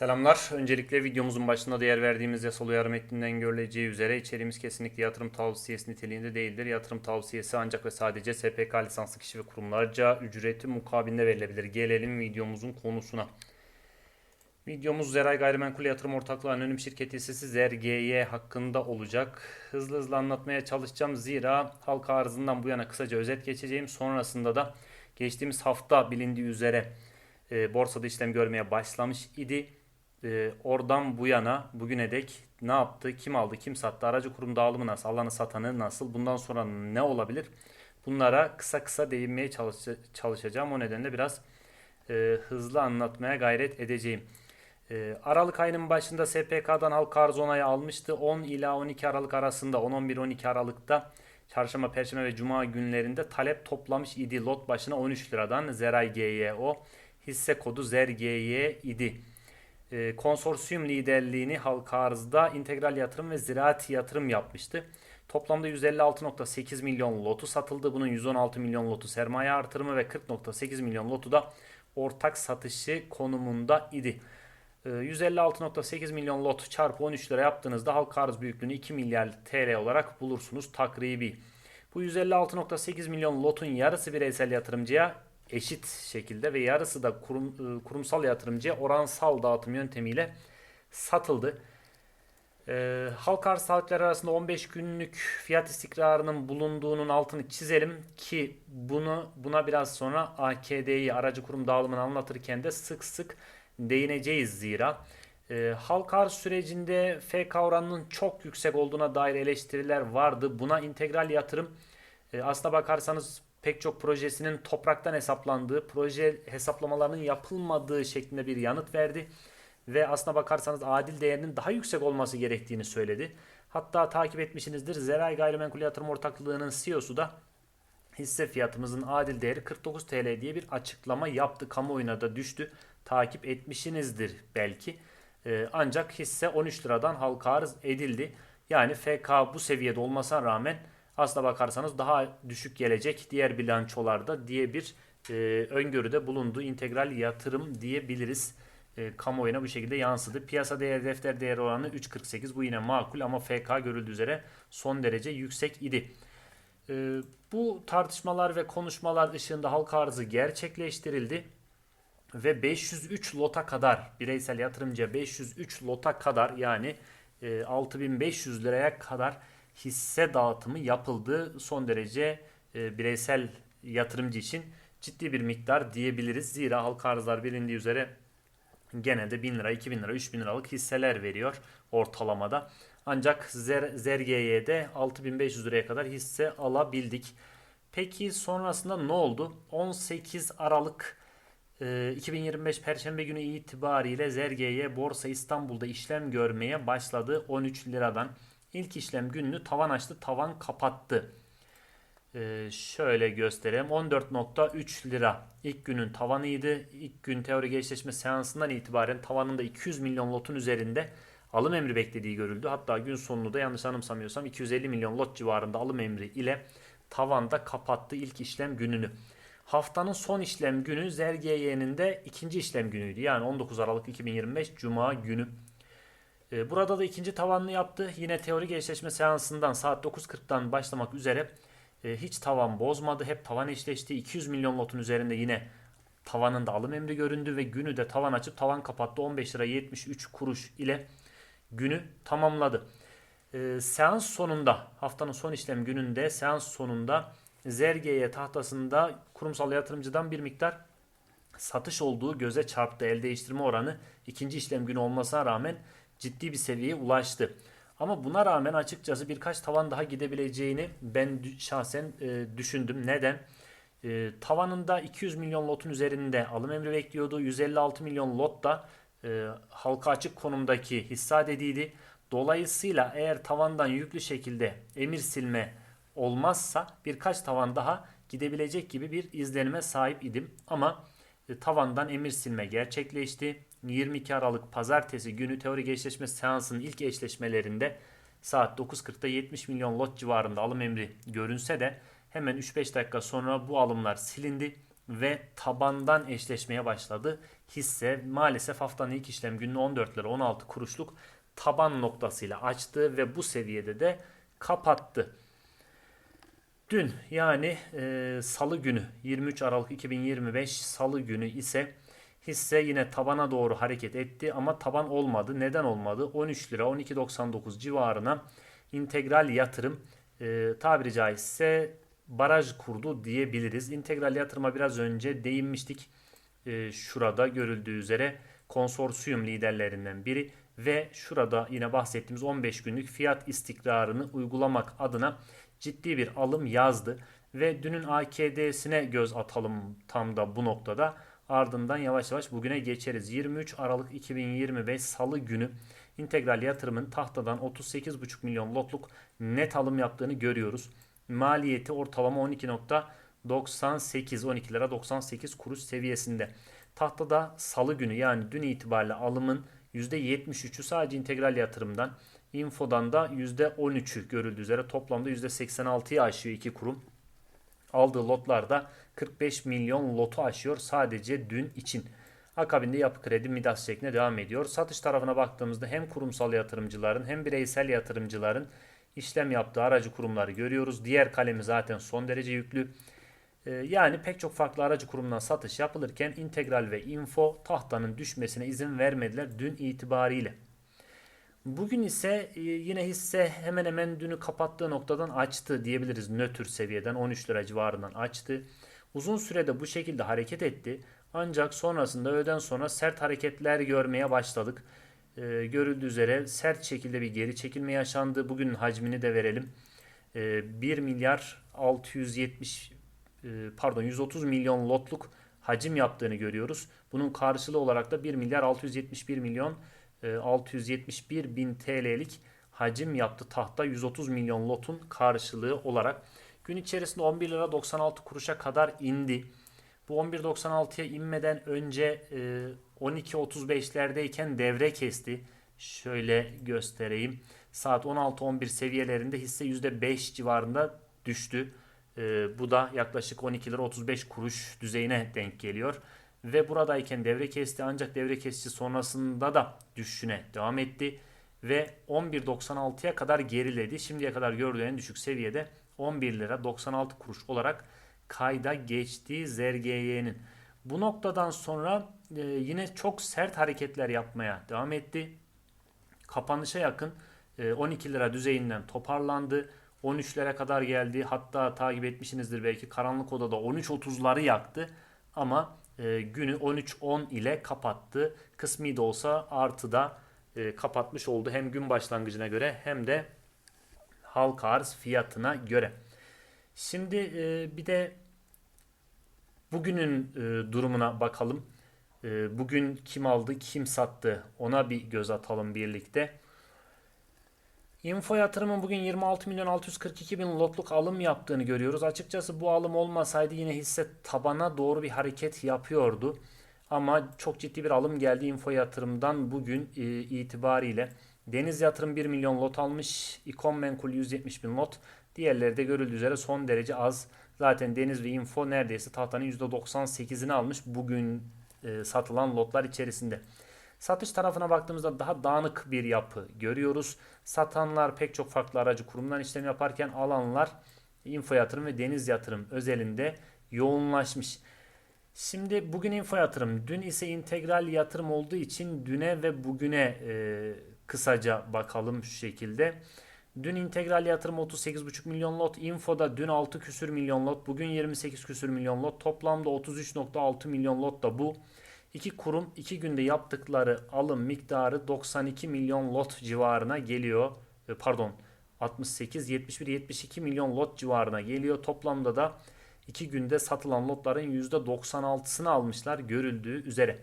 Selamlar. Öncelikle videomuzun başında değer verdiğimiz yasal uyarı metninden görüleceği üzere içeriğimiz kesinlikle yatırım tavsiyesi niteliğinde değildir. Yatırım tavsiyesi ancak ve sadece SPK lisanslı kişi ve kurumlarca ücreti mukabilinde verilebilir. Gelelim videomuzun konusuna. Videomuz Zeray Gayrimenkul Yatırım Ortaklığı Anonim Şirketi hissesi ZRGY hakkında olacak. Hızlı hızlı anlatmaya çalışacağım zira halka arzından bu yana kısaca özet geçeceğim. Sonrasında da geçtiğimiz hafta bilindiği üzere e, borsada işlem görmeye başlamış idi. E, oradan bu yana bugüne dek ne yaptı, kim aldı, kim sattı, aracı kurum dağılımı nasıl, alanı satanı nasıl, bundan sonra ne olabilir? Bunlara kısa kısa değinmeye çalış- çalışacağım. O nedenle biraz e, hızlı anlatmaya gayret edeceğim. E, Aralık ayının başında SPK'dan halka arz onayı almıştı. 10 ila 12 Aralık arasında 10-11-12 Aralık'ta çarşamba, perşembe ve cuma günlerinde talep toplamış idi. Lot başına 13 liradan Zeray GYO hisse kodu ZERGY idi. E, konsorsiyum liderliğini halka arzda integral yatırım ve ziraat yatırım yapmıştı. Toplamda 156.8 milyon lotu satıldı. Bunun 116 milyon lotu sermaye artırımı ve 40.8 milyon lotu da ortak satışı konumunda idi. Ee, 156.8 milyon lot çarpı 13 lira yaptığınızda halka arz büyüklüğünü 2 milyar TL olarak bulursunuz takribi. Bu 156.8 milyon lotun yarısı bireysel yatırımcıya eşit şekilde ve yarısı da kurum, e, kurumsal yatırımcıya oransal dağıtım yöntemiyle satıldı. Ee, halka arz saatleri arasında 15 günlük fiyat istikrarının bulunduğunun altını çizelim ki bunu buna biraz sonra AKD'yi aracı kurum dağılımını anlatırken de sık sık değineceğiz zira. Ee, halka arz sürecinde FK oranının çok yüksek olduğuna dair eleştiriler vardı. Buna integral yatırım e, aslına bakarsanız pek çok projesinin topraktan hesaplandığı, proje hesaplamalarının yapılmadığı şeklinde bir yanıt verdi ve aslına bakarsanız adil değerinin daha yüksek olması gerektiğini söyledi. Hatta takip etmişsinizdir. Zeray Gayrimenkul Yatırım Ortaklığı'nın CEO'su da hisse fiyatımızın adil değeri 49 TL diye bir açıklama yaptı. Kamuoyuna da düştü. Takip etmişsinizdir belki. Ee, ancak hisse 13 liradan halka arz edildi. Yani FK bu seviyede olmasına rağmen aslına bakarsanız daha düşük gelecek diğer bilançolarda diye bir e, öngörüde bulundu. İntegral yatırım diyebiliriz e, kamuoyuna bu şekilde yansıdı. Piyasa değer defter değeri oranı 3.48 bu yine makul ama FK görüldüğü üzere son derece yüksek idi. E, bu tartışmalar ve konuşmalar ışığında halka arzı gerçekleştirildi ve 503 lota kadar bireysel yatırımcıya 503 lota kadar yani e, 6500 liraya kadar hisse dağıtımı yapıldı. Son derece e, bireysel yatırımcı için ciddi bir miktar diyebiliriz. Zira halka arzlar bilindiği üzere genelde 1000 lira, 2000 lira, 3000 liralık hisseler veriyor ortalamada. Ancak Zer, Zergeye'de 6500 liraya kadar hisse alabildik. Peki sonrasında ne oldu? 18 Aralık e, 2025 Perşembe günü itibariyle Zergeye Borsa İstanbul'da işlem görmeye başladı 13 liradan. İlk işlem gününü tavan açtı, tavan kapattı. Ee, şöyle göstereyim. 14.3 lira ilk günün tavanıydı. İlk gün teori gençleşme seansından itibaren tavanında 200 milyon lotun üzerinde alım emri beklediği görüldü. Hatta gün sonunu da yanlış anımsamıyorsam 250 milyon lot civarında alım emri ile tavanda kapattı ilk işlem gününü. Haftanın son işlem günü ZRGY'nin de ikinci işlem günüydü. Yani 19 Aralık 2025 Cuma günü. Ee, Burada da ikinci tavanını yaptı. Yine teori gençleşme seansından saat 9.40'dan başlamak üzere e, hiç tavan bozmadı. Hep tavan eşleşti. 200 milyon lotun üzerinde yine tavanında alım emri göründü ve günü de tavan açıp tavan kapattı. 15 lira 73 kuruş ile günü tamamladı. E, seans sonunda haftanın son işlem gününde seans sonunda Zergeye tahtasında kurumsal yatırımcıdan bir miktar satış olduğu göze çarptı. El değiştirme oranı ikinci işlem günü olmasına rağmen ciddi bir seviyeye ulaştı. Ama buna rağmen açıkçası birkaç tavan daha gidebileceğini ben şahsen e, düşündüm. Neden? E, tavanında 200 milyon lotun üzerinde alım emri bekliyordu. 156 milyon lot da e, halka açık konumdaki hisse adediydi. Dolayısıyla eğer tavandan yüklü şekilde emir silme olmazsa birkaç tavan daha gidebilecek gibi bir izlenime sahip idim. Ama e, tavandan emir silme gerçekleşti. 22 Aralık pazartesi günü teori eşleşme seansının ilk eşleşmelerinde saat 9.40'da 70 milyon lot civarında alım emri görünse de hemen 3-5 dakika sonra bu alımlar silindi ve tabandan eşleşmeye başladı hisse maalesef haftanın ilk işlem gününü 14 lira 16 kuruşluk taban noktasıyla açtı ve bu seviyede de kapattı. Dün yani e, salı günü 23 Aralık 2025 salı günü ise hisse yine tabana doğru hareket etti ama taban olmadı. Neden olmadı? 13 lira 12.99 civarına integral yatırım e, tabiri caizse baraj kurdu diyebiliriz. İntegral yatırıma biraz önce değinmiştik. E, şurada görüldüğü üzere konsorsiyum liderlerinden biri ve şurada yine bahsettiğimiz 15 günlük fiyat istikrarını uygulamak adına ciddi bir alım yazdı ve dünün AKD'sine göz atalım tam da bu noktada. Ardından yavaş yavaş bugüne geçeriz. 23 Aralık 2025 Salı günü integral yatırımın tahtadan 38,5 milyon lotluk net alım yaptığını görüyoruz. Maliyeti ortalama 12.98 12 lira 98 kuruş seviyesinde. Tahtada salı günü yani dün itibariyle alımın %73'ü sadece integral yatırımdan. Info'dan da %13'ü görüldüğü üzere toplamda %86'yı aşıyor iki kurum. Aldığı lotlarda 45 milyon lotu aşıyor sadece dün için. Akabinde yapı kredi Midas şeklinde devam ediyor. Satış tarafına baktığımızda hem kurumsal yatırımcıların hem bireysel yatırımcıların işlem yaptığı aracı kurumları görüyoruz. Diğer kalemi zaten son derece yüklü. Ee, Yani pek çok farklı aracı kurumdan satış yapılırken integral ve info tahtanın düşmesine izin vermediler dün itibariyle. Bugün ise e, yine hisse hemen hemen dünü kapattığı noktadan açtı diyebiliriz. Nötr seviyeden 13 lira civarından açtı. Uzun sürede bu şekilde hareket etti. Ancak sonrasında öğleden sonra sert hareketler görmeye başladık. Ee, görüldüğü üzere sert şekilde bir geri çekilme yaşandı. Bugünün hacmini de verelim. Ee, 1 milyar 670 e, pardon 130 milyon lotluk hacim yaptığını görüyoruz. Bunun karşılığı olarak da 1 milyar 671 milyon e, 671 bin TL'lik hacim yaptı tahta 130 milyon lotun karşılığı olarak. Gün içerisinde 11 lira 96 kuruşa kadar indi. Bu 11.96'ya inmeden önce e, 12.35'lerdeyken devre kesti. Şöyle göstereyim. Saat 16-11 seviyelerinde hisse %5 civarında düştü. E, bu da yaklaşık 12 lira 35 kuruş düzeyine denk geliyor. Ve buradayken devre kesti ancak devre kesici sonrasında da düşüşüne devam etti. Ve 11.96'ya kadar geriledi. Şimdiye kadar gördüğü en düşük seviyede 11 lira 96 kuruş olarak kayda geçti ZRGY'nin. Bu noktadan sonra e, yine çok sert hareketler yapmaya devam etti. Kapanışa yakın e, 12 lira düzeyinden toparlandı. 13'lere kadar geldi. Hatta takip etmişsinizdir belki karanlık odada 13.30'ları yaktı. Ama e, günü 13.10 ile kapattı. Kısmi de olsa artıda e, kapatmış oldu. Hem gün başlangıcına göre hem de halka arz fiyatına göre. Şimdi e, bir de bugünün e, durumuna bakalım. E, bugün kim aldı, kim sattı ona bir göz atalım birlikte. Info yatırımın bugün 26 milyon 642 bin lotluk alım yaptığını görüyoruz. Açıkçası bu alım olmasaydı yine hisse tabana doğru bir hareket yapıyordu. Ama çok ciddi bir alım geldi info yatırımdan bugün e, itibariyle. Deniz yatırım 1 milyon lot almış. İkon Menkul 170 bin lot. Diğerleri de görüldüğü üzere son derece az. Zaten Deniz ve Info neredeyse tahtanın %98'ini almış bugün e, satılan lotlar içerisinde. Satış tarafına baktığımızda daha dağınık bir yapı görüyoruz. Satanlar pek çok farklı aracı kurumdan işlem yaparken alanlar info yatırım ve deniz yatırım özelinde yoğunlaşmış. Şimdi bugün info yatırım, dün ise integral yatırım olduğu için düne ve bugüne e, kısaca bakalım şu şekilde. Dün integral yatırım 38,5 milyon lot. Info'da dün 6 küsür milyon lot. Bugün 28 küsür milyon lot. Toplamda 33.6 milyon lot da bu. İki kurum iki günde yaptıkları alım miktarı 92 milyon lot civarına geliyor. E, Pardon 68, 71, 72 milyon lot civarına geliyor. Toplamda da iki günde satılan lotların %96'sını almışlar görüldüğü üzere.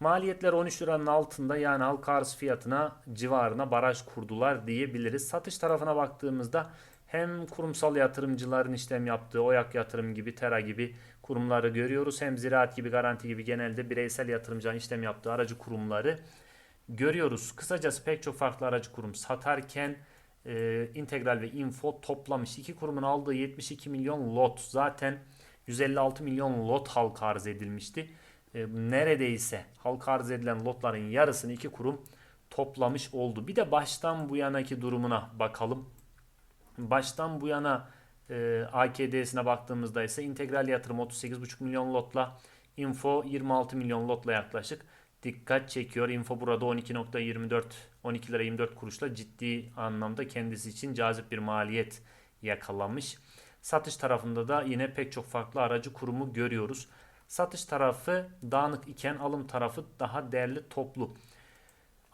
Maliyetler 13 liranın altında yani halka arz fiyatına civarına baraj kurdular diyebiliriz. Satış tarafına baktığımızda hem kurumsal yatırımcıların işlem yaptığı Oyak Yatırım gibi, Tera gibi kurumları görüyoruz. Hem Ziraat gibi, Garanti gibi genelde bireysel yatırımcıların işlem yaptığı aracı kurumları görüyoruz. Kısacası pek çok farklı aracı kurum satarken e, Integral ve Info toplamış. İki kurumun aldığı 72 milyon lot zaten 156 milyon lot halka arz edilmişti. e, neredeyse halka arz edilen lotların yarısını iki kurum toplamış oldu. Bir de baştan bu yanaki durumuna bakalım. Baştan bu yana e, AKD'sine baktığımızda ise integral yatırım 38,5 milyon lotla Info 26 milyon lotla yaklaşık dikkat çekiyor. Info burada 12.24 12 lira 24 kuruşla ciddi anlamda kendisi için cazip bir maliyet yakalamış. Satış tarafında da yine pek çok farklı aracı kurumu görüyoruz. Satış tarafı dağınık iken alım tarafı daha değerli toplu.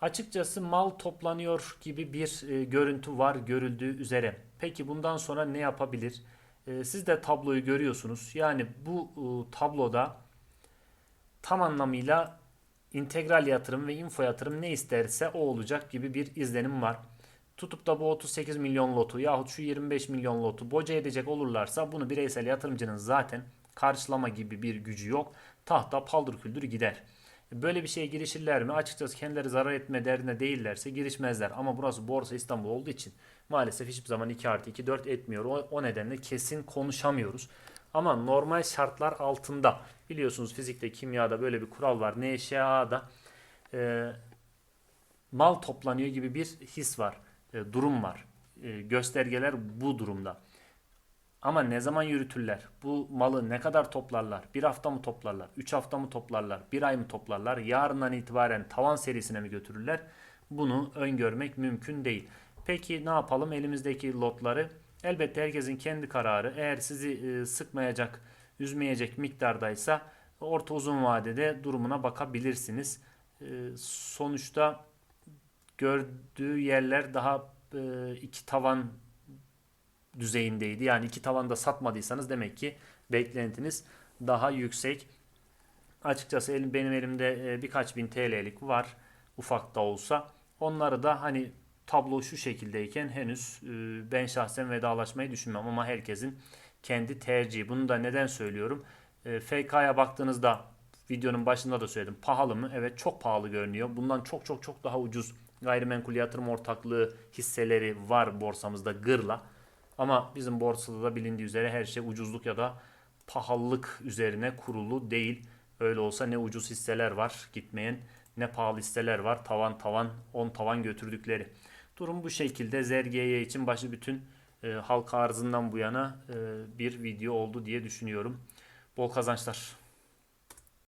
Açıkçası mal toplanıyor gibi bir e, görüntü var görüldüğü üzere. Peki bundan sonra ne yapabilir? E, siz de tabloyu görüyorsunuz. Yani bu e, tabloda tam anlamıyla integral yatırım ve info yatırım ne isterse o olacak gibi bir izlenim var. Tutup da bu 38 milyon lotu yahut şu 25 milyon lotu boca edecek olurlarsa bunu bireysel yatırımcının zaten karşılama gibi bir gücü yok. Tahta paldır küldür gider. Böyle bir şeye girişirler mi? Açıkçası kendileri zarar etme derdine değillerse girişmezler. Ama burası Borsa İstanbul olduğu için maalesef hiçbir zaman 2 artı 2 4 etmiyor. O, o nedenle kesin konuşamıyoruz. Ama normal şartlar altında biliyorsunuz fizikte, kimyada böyle bir kural var. NŞA'da e, mal toplanıyor gibi bir his var, e, durum var. E, göstergeler bu durumda. Ama ne zaman yürütürler? Bu malı ne kadar toplarlar? Bir hafta mı toplarlar? Üç hafta mı toplarlar? Bir ay mı toplarlar? Yarından itibaren tavan serisine mi götürürler? Bunu öngörmek mümkün değil. Peki ne yapalım? Elimizdeki lotları elbette herkesin kendi kararı. Eğer sizi e, sıkmayacak, üzmeyecek miktardaysa orta uzun vadede durumuna bakabilirsiniz. E, sonuçta gördüğü yerler daha e, iki tavan düzeyindeydi. Yani iki tavanda satmadıysanız demek ki beklentiniz daha yüksek. Açıkçası elim, benim elimde e, birkaç bin TL'lik var ufak da olsa. Onları da hani tablo şu şekildeyken henüz e, ben şahsen vedalaşmayı düşünmem ama herkesin kendi tercihi. Bunu da neden söylüyorum? E, FK'ya baktığınızda videonun başında da söyledim. Pahalı mı? Evet çok pahalı görünüyor. Bundan çok çok çok daha ucuz gayrimenkul yatırım ortaklığı hisseleri var borsamızda gırla. Ama bizim borsada da bilindiği üzere her şey ucuzluk ya da pahalılık üzerine kurulu değil. Öyle olsa ne ucuz hisseler var gitmeyen ne pahalı hisseler var tavan tavan 10 tavan götürdükleri. Durum bu şekilde ZRGY için başı bütün e, halka arzından bu yana e, bir video oldu diye düşünüyorum. Bol kazançlar.